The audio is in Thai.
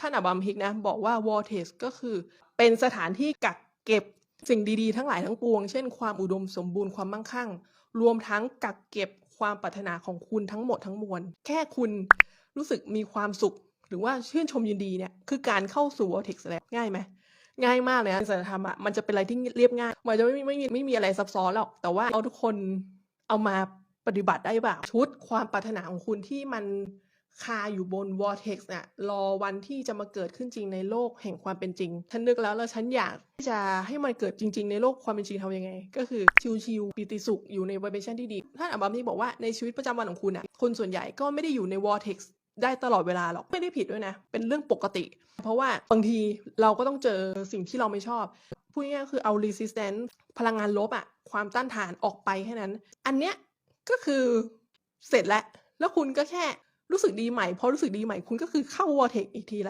ท่านอับรามฮิกนะบอกว่า vortex ก็คือ เป็นสถานที่กักเก็บสิ่งดีๆ ทั้งหลายทั้งปวง เช่นความอุดมสมบูรณ์ความมั่งคั่ง รวมทั้งกักเก็บความปรารถนาของคุณทั้งหมดทั้งมวล แค่คุณรู้สึกมีความสุข หรือว่าชื่นชมยินดีเนี่ยคือการเข้าสู่ vortex แล้วง่ายไหมง่ายมากเลยนะศีลธรรมอะมันจะเป็นอะไรที่เรียบง่ายมันจะไม่มีไม่มีไม่มีอะไรซับซ้อนหรอก แต่ว่าเอาทุกคนเอามาปฏิบัติได้เปล่าชุดความปรารถนาของคุณที่มัน คาอยู่บน vortex เนี่ยรอวันที่จะมาเกิดขึ้นจริงในโลกแห่งความเป็นจริงฉันนึกแล้วแล้วฉันอยากที่จะให้มันเกิดจริง ๆ ในโลกความเป็นจริงทำยังไง ก็คือชิลๆปิติสุขอยู่ใน vibration ที่ดีท่านอับบามนี่บอกว่าในชีวิตประจำวันของคุณอะคนส่วนใหญ่ก็ไม่ได้อยู่ใน vortex ได้ตลอดเวลาหรอกไม่ได้ผิดด้วยนะ เป็นเรื่องปกติ เพราะว่าบางทีเราก็ต้องเจอสิ่งที่เราไม่ชอบพูดง่ายๆคือเอา resistance พลังงานลบอะความต้านทานออกไปแค่นั้น อันเนี้ยก็คือเสร็จแล้ว แล้วคุณก็แค่ รู้สึกดีใหม่พอรู้สึกดีใหม่คุณก็คือเข้าวอเทคอีกทีละ